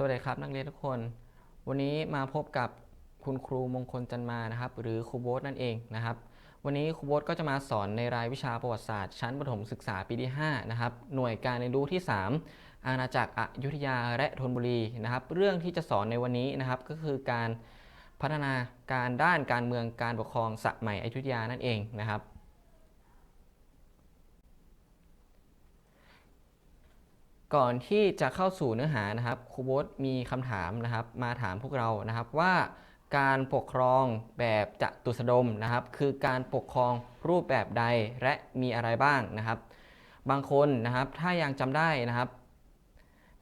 สวัสดีครับนักเรียนทุกคน วันนี้มาพบกับคุณครูมงคลจันมานะครับ หรือครูโบ๊ทนั่นเองนะครับ วันนี้ครูโบ๊ทก็จะมาสอนในรายวิชาประวัติศาสตร์ ชั้นประถมศึกษาปีที่5นะครับหน่วยการเรียนรู้ที่ 3 อาณาจักรอยุธยาและธนบุรีนะครับ เรื่องที่จะสอนในวันนี้นะครับก็คือการพัฒนาการด้านการเมืองการปกครองสมัยอยุธยานั่นเองนะครับ ก่อนที่จะเข้าสู่เนื้อหานะครับครูโบ๊ทมีคำถามนะครับ มาถามพวกเรานะครับว่าการปกครองแบบจตุสดมนะครับ คือการปกครองรูปแบบใดและมีอะไรบ้างนะครับ บางคนนะครับถ้ายังจำได้นะครับ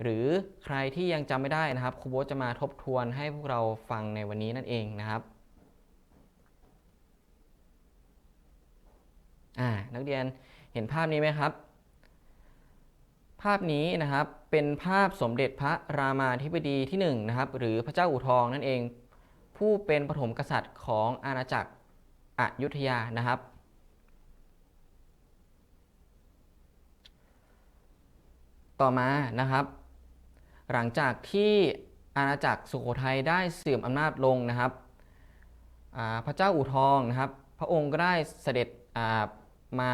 หรือใครที่ยังจำไม่ได้นะครับครูโบ๊ทจะมาทบทวนให้พวกเราฟังในวันนี้นั่นเองนะครับอ่านักเรียนเห็นภาพนี้ไหมครับาพนี้นะครับเป็นภาพสมเด็จพระรามาธิบดีที่1นะครับหรือพระเจ้าอู่ทองนั่นเอง ผู้เป็นปฐมกษัตริย์ของอาณาจักรอยุธยานะครับ ต่อมานะครับ หลังจากที่อาณาจักรสุโขทัยได้เสื่อมอำนาจลงนะครับพระเจ้าอู่ทองนะครับ พระองค์ก็ได้เสด็จามา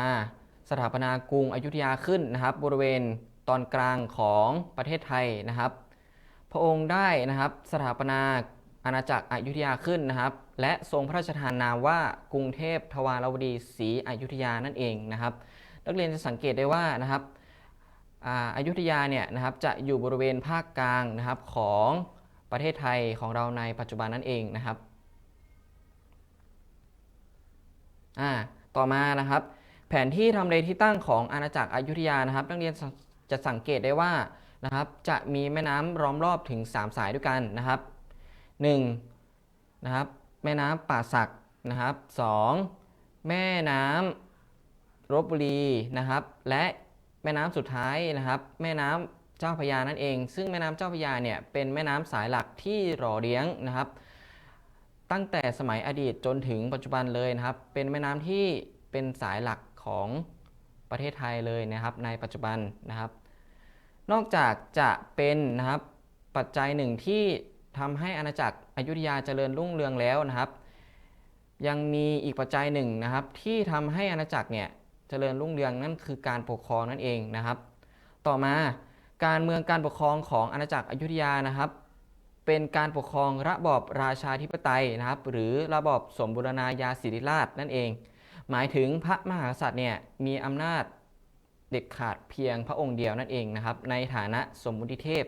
สถาปนากรุงอยุธยาขึ้นนะครับ บริเวณ ตอนกลางของประเทศไทยนะครับ พระองค์ได้นะครับสถาปนาอาณาจักรอยุธยาขึ้นนะครับ และทรงพระราชทานนามว่ากรุงเทพทวารวดีศรีอยุธยานั่นเองนะครับ นักเรียนจะสังเกตได้ว่านะครับอายุธยาเนี่ยนะครับจะอยู่บริเวณภาคกลางนะครับของประเทศไทยของเราในปัจจุบันนั่นเองนะครับต่อมานะครับ แผนที่ทำเลที่ตั้งของอาณาจักรอยุธยานะครับ นักเรียน จะสังเกตได้ว่านะครับจะมีแม่น้ำล้อมรอบถึง 3 สายด้วยกันนะครับ 1 นะครับแม่น้ำป่าสักนะครับ 2. แม่น้ำลบบุรีนะครับ และแม่น้ำสุดท้ายนะครับ แม่น้ำเจ้าพยานั่นเอง ซึ่งแม่น้ำเจ้าพยาเนี่ยเป็นแม่น้ำสายหลักที่หล่อเลี้ยงนะครับ ตั้งแต่สมัยอดีตจนถึงปัจจุบันเลยนะครับ เป็นแม่น้ำที่เป็นสายหลักของประเทศไทยเลยนะครับ ในปัจจุบันนะครับ นอกจากจะเป็นนะครับปัจจัยหนึ่งที่ทำให้อาณาจักรอยุธยาเจริญรุ่งเรืองแล้วนะครับ ยังมีอีกปัจจัยหนึ่งนะครับ ที่ทำให้อาณาจักรเนี่ยเจริญรุ่งเรืองนั่นคือการปกครองนั่นเองนะครับ ต่อมาการเมืองการปกครองของอาณาจักรอยุธยานะครับ เป็นการปกครองระบอบราชาธิปไตยนะครับ หรือระบอบสมบูรณาญาสิริราชนั่นเอง หมายถึงพระมหากษัตริย์เนี่ยมีอำนาจ เด็ดขาดเพียงพระองค์เดียวนั่นเองนะครับ ในฐานะสมมุติเทพ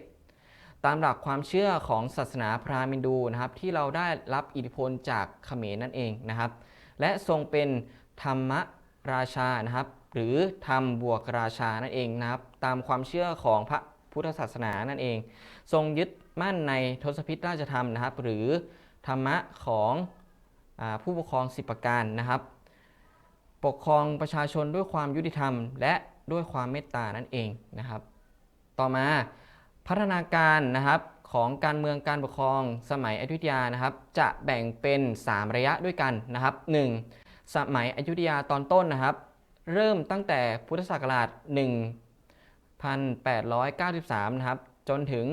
ตามหลักความเชื่อของศาสนาพราหมณ์ดูนะครับ ที่เราได้รับอิทธิพลจากเขมรนั่นเองนะครับ และทรงเป็นธรรมราชานะครับ หรือธรรมบวกราชานั่นเองนะครับ ตามความเชื่อของพระพุทธศาสนานั่นเอง ทรงยึดมั่นในทศพิธราชธรรมนะครับ หรือธรรมะของอผู้ปกครองสิบประการนะครับ ปกครองประชาชนด้วยความยุติธรรม และ ด้วยความเมตตานั่นเองนะครับ ต่อมาพัฒนาการนะครับของการเมืองการปกครองสมัยอยุธยานะครับ จะแบ่งเป็น 3 ระยะด้วยกันนะครับ 1. สมัยอยุธยาตอนต้นนะครับ เริ่มตั้งแต่พุทธศักราช 1893 นะครับ จนถึง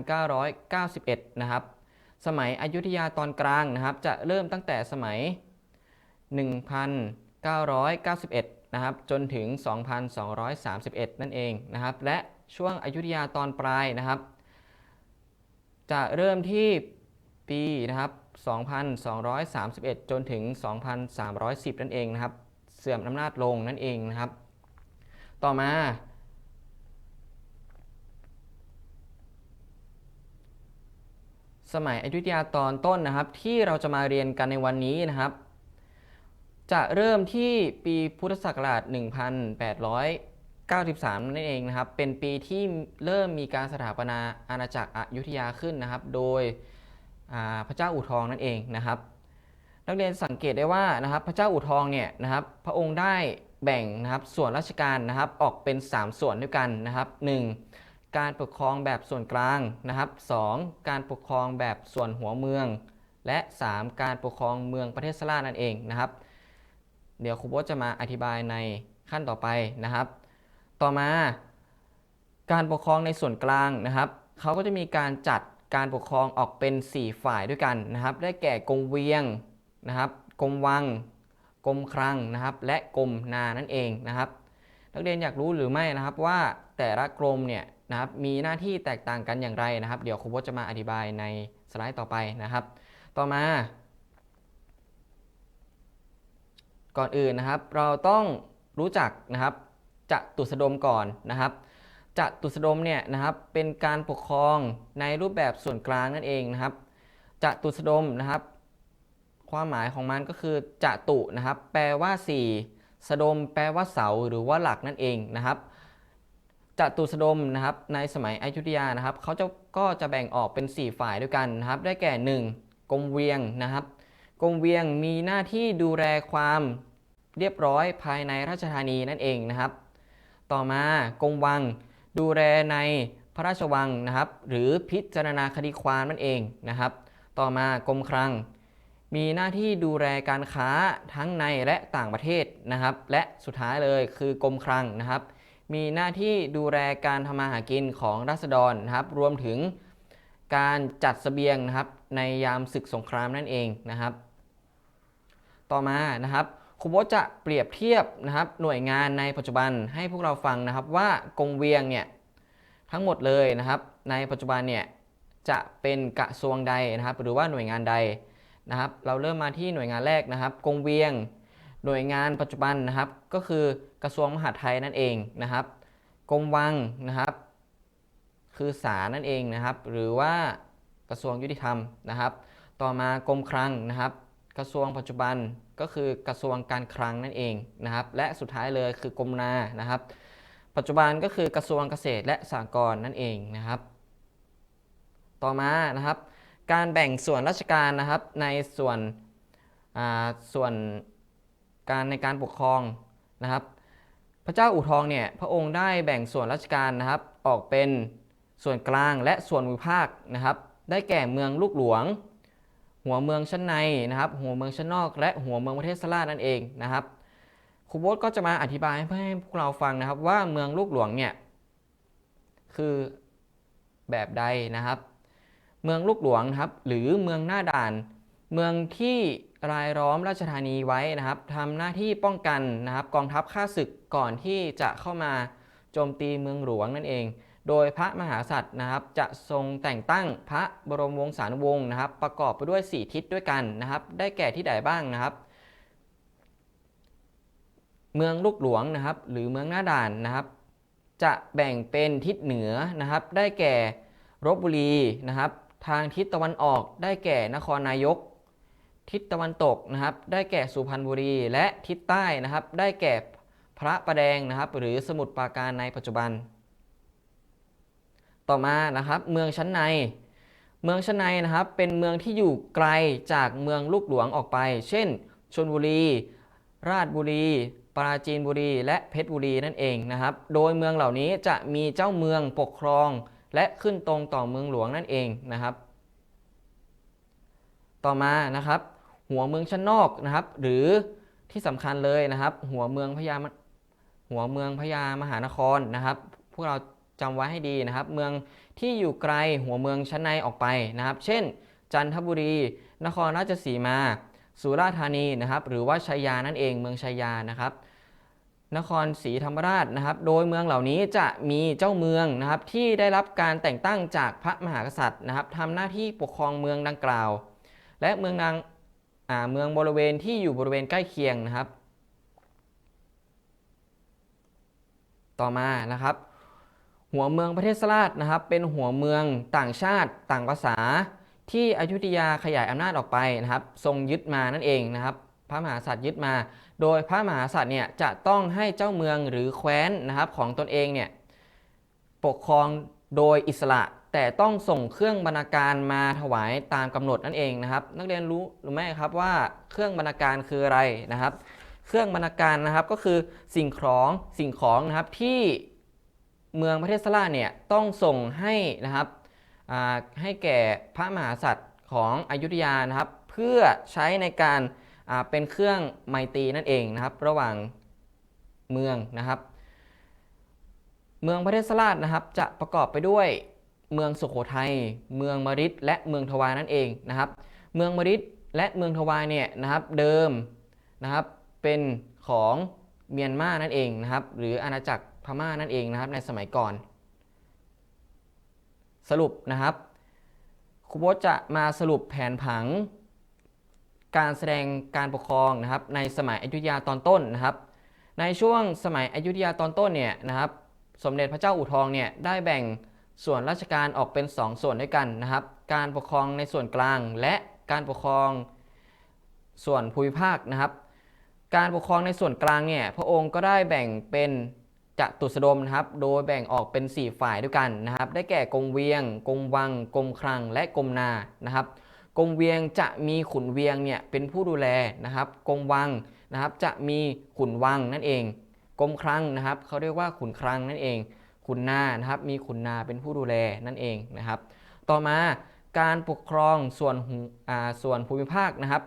1991 นะครับ สมัยอยุธยาตอนกลางนะครับ จะเริ่มตั้งแต่สมัย 1991 นะครับจนถึง 2231 นั่นเองนะครับและช่วงอยุธยาตอนปลายนะครับ จะเริ่มที่ปีนะครับ 2231 จนถึง 2310 นั่นเองนะครับ เสื่อมอำนาจลงนั่นเองนะครับ ต่อมา สมัยอยุธยาตอนต้นนะครับ ที่เราจะมาเรียนกันในวันนี้นะครับ จะเริ่มที่ปีพุทธศักราช 1893 นั่นเองนะครับ เป็นปีที่เริ่มมีการสถาปนาอาณาจักรอยุธยาขึ้นนะครับ โดยพระเจ้าอู่ทองนั่นเองนะครับ นักเรียนสังเกตได้ว่านะครับ พระเจ้าอู่ทองเนี่ยนะครับ พระองค์ได้แบ่งนะครับส่วนราชการนะครับออกเป็น 3 ส่วนด้วยกันนะครับ 1. การปกครองแบบส่วนกลางนะครับ 2. การปกครองแบบส่วนหัวเมือง และ 3. การปกครองเมืองประเทศสลานั่นเองนะครับ เดี๋ยวครูโบทจะมาอธิบายในขั้นต่อไปนะครับ ต่อมาการปกครองในส่วนกลางนะครับเขาก็จะมีการจัดการปกครองออกเป็น 4 ฝ่ายด้วยกันนะครับ ได้แก่กรมเวียงนะครับกรมวังกรมคลังนะครับ และกรมนานั่นเองนะครับ นักเรียนอยากรู้หรือไม่นะครับว่าแต่ละกรมเนี่ยนะครับมีหน้าที่แตกต่างกันอย่างไรนะครับ เดี๋ยวครูโบทจะมาอธิบายในสไลด์ต่อไปนะครับ ต่อมา ก่อนอื่นนะครับ เราต้องรู้จักนะครับจะตุสดมก่อนนะครับจะตุสดมเนี่ยนะครับเป็นการปกครองในรูปแบบส่วนกลางนั่นเองนะครับจะตุสดมนะครับ ความหมายของมันก็คือจะตุนะครับ แปลว่า 4 สดม แปลว่าเสาหรือว่าหลักนั่นเองนะครับจตุสดมนะครับในสมัยอยุธยานะครับเขาจะก็จะแบ่งออกเป็น 4 ฝ่ายด้วยกันนะครับ ได้แก่ 1. กรมเวียงนะครับกรมเวียงมีหน้าที่ดูแลความ เรียบร้อยภายในราชธานีนั่นเองนะครับ ต่อมากรมวังดูแลในพระราชวังนะครับ หรือพิจารณาคดีความนั่นเองนะครับ ต่อมากรมคลัง มีหน้าที่ดูแลการค้าทั้งในและต่างประเทศนะครับ และสุดท้ายเลยคือกรมคลังนะครับ มีหน้าที่ดูแลการทำมาหากินของราษฎรนะครับ รวมถึงการจัดเสบียงนะครับในยามศึกสงครามนั่นเองนะครับ ต่อมานะครับ ครูโบทจะเปรียบเทียบนะครับหน่วยงานในปัจจุบันให้พวกเราฟังนะครับว่ากงเวียงเนี่ยทั้งหมดเลยนะครับในปัจจุบันเนี่ยจะเป็นกระทรวงใดนะครับ หรือว่าหน่วยงานใดนะครับ เราเริ่มมาที่หน่วยงานแรกนะครับ กงเวียงหน่วยงานปัจจุบันนะครับ ก็คือกระทรวงมหาดไทยนั่นเองนะครับกรมวังนะครับ คือศาลนั่นเองนะครับ หรือว่ากระทรวงยุติธรรมนะครับ ต่อมากรมคลังนะครับ กระทรวงปัจจุบัน ก็คือกระทรวงการคลังนั่นเองนะครับ และสุดท้ายเลยคือกรมนานะครับ ปัจจุบันก็คือกระทรวงเกษตรและสหกรณ์นั่นเองนะครับ ต่อมานะครับ การแบ่งส่วนราชการนะครับในส่วนส่วนการในการปกครองนะครับ พระเจ้าอู่ทองเนี่ยพระองค์ได้แบ่งส่วนราชการนะครับออกเป็นส่วนกลางและส่วนวิภาคนะครับ ได้แก่เมืองลูกหลวง หัวเมืองชั้นในนะครับ หัวเมืองชั้นนอก และหัวเมืองประเทศสลาดนั่นเองนะครับครูโบ๊ทก็จะมาอธิบายให้พวกเราฟังนะครับ ว่าเมืองลูกหลวงเนี่ยคือแบบใดนะครับ เมืองลูกหลวงครับ หรือเมืองหน้าด่าน เมืองที่รายล้อมราชธานีไว้นะครับทำหน้าที่ป้องกันนะครับ กองทัพข้าศึกก่อนที่จะเข้ามาโจมตีเมืองหลวงนั่นเอง โดยพระมหากษัตริย์นะครับจะทรงแต่งตั้งพระบรมวงศานุวงศ์นะครับ ประกอบไปด้วย 4 ทิศด้วยกันนะครับ ได้แก่ที่ใดบ้างนะครับ เมืองลูกหลวงนะครับ หรือเมืองหน้าด่านนะครับ จะแบ่งเป็นทิศเหนือนะครับ ได้แก่รบบุรีนะครับ ทางทิศตะวันออกได้แก่นครนายก ทิศตะวันตกนะครับ ได้แก่สุพรรณบุรี และทิศใต้นะครับ ได้แก่พระประแดงนะครับ หรือสมุทรปราการในปัจจุบัน ต่อมานะครับเมืองชั้นใน เมืองชั้นในนะครับเป็นเมืองที่อยู่ไกลจากเมืองลูกหลวงออกไป เช่นชนบุรี ราชบุรี ปราจีนบุรี และเพชรบุรีนั่นเองนะครับ โดยเมืองเหล่านี้จะมีเจ้าเมืองปกครอง และขึ้นตรงต่อเมืองหลวงนั่นเองนะครับ ต่อมานะครับหัวเมืองชั้นนอกนะครับ หรือที่สำคัญเลยนะครับ หัวเมืองพญาหัวเมืองพญามหานครนะครับ พวกเรา จำไว้ให้ดีนะครับ เมืองที่อยู่ไกลหัวเมืองชั้นในออกไปนะครับ เช่น จันทบุรี นครราชสีมา สุราษฎร์ธานีนะครับ หรือว่าชัยยานั่นเองเมืองชัยยานะครับ นครศรีธรรมราชนะครับ โดยเมืองเหล่านี้จะมีเจ้าเมืองนะครับ ที่ได้รับการแต่งตั้งจากพระมหากษัตริย์นะครับทำหน้าที่ปกครองเมืองดังกล่าว และเมืองดังเมืองบริเวณที่อยู่บริเวณใกล้เคียงนะครับ ต่อมานะครับ หัวเมืองประเทศสลาดนะครับ เป็นหัวเมืองต่างชาติต่างภาษา ที่อยุธยาขยายอำนาจออกไปนะครับ ทรงยึดมานั่นเองนะครับ พระมหากษัตริย์ยึดมา โดยพระมหากษัตริย์เนี่ยจะต้องให้เจ้าเมืองหรือแคว้นนะครับของตนเองเนี่ยปกครองโดยอิสระแต่ต้องส่งเครื่องบรรณาการมาถวายตามกำหนดนั่นเองนะครับ นักเรียนรู้หรือไม่ครับว่าเครื่องบรรณาการคืออะไรนะครับ เครื่องบรรณาการนะครับก็คือสิ่งของสิ่งของนะครับที่ เมืองประเทศสลาเนี่ยต้องส่งให้นะครับให้แก่พระมหากษัตริย์ของอยุธยานะครับเพื่อใช้ในการเป็นเครื่องไมตรีนั่นเองนะครับ ระหว่างเมืองนะครับ เมืองประเทศสลาดนะครับ จะประกอบไปด้วยเมืองสุโขทัย เมืองมริดและเมืองทวายนั่นเองนะครับ เมืองมริดและเมืองทวายเนี่ยนะครับเดิมนะครับเป็นของเมียนมานั่นเองนะครับ หรืออาณาจักร ม่านั่นเองนะครับในสมัยก่อน สรุปนะครับครูโบจะมาสรุปแผนผัง การแสดงการปกครองนะครับ ในสมัยอยุธยาตอนต้นนะครับ ในช่วงสมัยอยุธยาตอนต้นเนี่ยนะครับ สมเด็จพระเจ้าอู่ทองเนี่ยได้แบ่งส่วนราชการออกเป็น 2 ส่วนด้วยกันนะครับ การปกครองในส่วนกลางและการปกครองส่วนภูมิภาคนะครับ การปกครองในส่วนกลางเนี่ยพระองค์ก็ได้แบ่งเป็น จตุสดมนะครับ โดยแบ่งออกเป็น 4 ฝ่ายด้วยกันนะครับ ได้แก่กรมเวียงกรมวังกรมคลัง และกรมนา นะครับกรมเวียงจะมีขุนเวียงเนี่ยเป็นผู้ดูแลนะครับกรมวังนะครับจะมีขุนวังนั่นเองกรมคลังนะครับเขาเรียกว่าขุนคลังนั่นเอง ขุนนานะครับมีขุนนาเป็นผู้ดูแลนั่นเองนะครับ ต่อมาการปกครองส่วนส่วนภูมิภาคนะครับ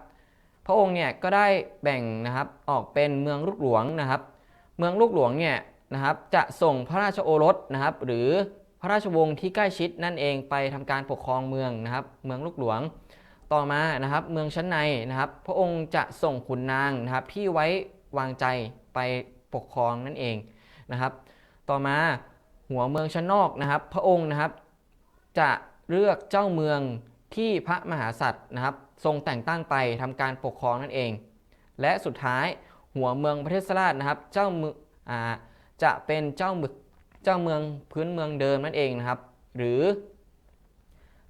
พระองค์เนี่ยก็ได้แบ่งนะครับออกเป็นเมืองลูกหลวงนะครับ เมืองลูกหลวงเนี่ย นะครับจะส่งพระราชโอรสนะครับ หรือพระราชวงศ์ที่ใกล้ชิดนั่นเองไปทำการปกครองเมืองนะครับ เมืองลูกหลวงต่อมานะครับเมืองชั้นในนะครับ พระองค์จะส่งขุนนางนะครับที่ไว้วางใจไปปกครองนั่นเองนะครับ ต่อมาหัวเมืองชั้นนอกนะครับ พระองค์นะครับจะเลือกเจ้าเมืองที่พระมหากษัตริย์นะครับ ทรงแต่งตั้งไปทำการปกครองนั่นเอง และสุดท้ายหัวเมืองประเทศราชนะครับ เจ้าเมืองอ่า จะเป็นเจ้าเมืองเจ้าเมืองพื้นเมืองเดิมนั่นเองนะครับ หรือ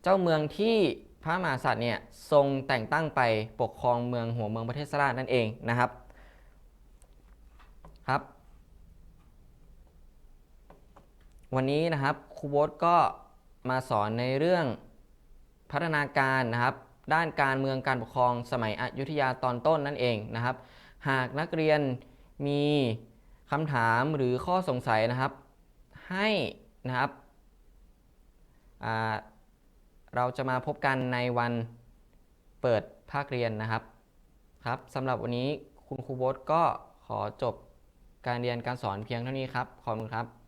เจ้าเมืองที่พระมหากษัตริย์เนี่ยทรงแต่งตั้งไปปกครองเมืองหัวเมืองประเทศสราชนั่นเองนะครับครับ วันนี้นะครับครูโบทก็มาสอนในเรื่องพัฒนาการนะครับ ด้านการเมืองการปกครองสมัยอยุธยาตอนต้นนั่นเองนะครับ หากนักเรียนมี คำถามหรือข้อสงสัยนะครับ ให้นะครับเราจะมาพบกันในวันเปิดภาคเรียนนะครับครับสำหรับวันนี้คุณครูโบทก็ขอจบการเรียนการสอนเพียงเท่านี้ครับ ขอบคุณครับ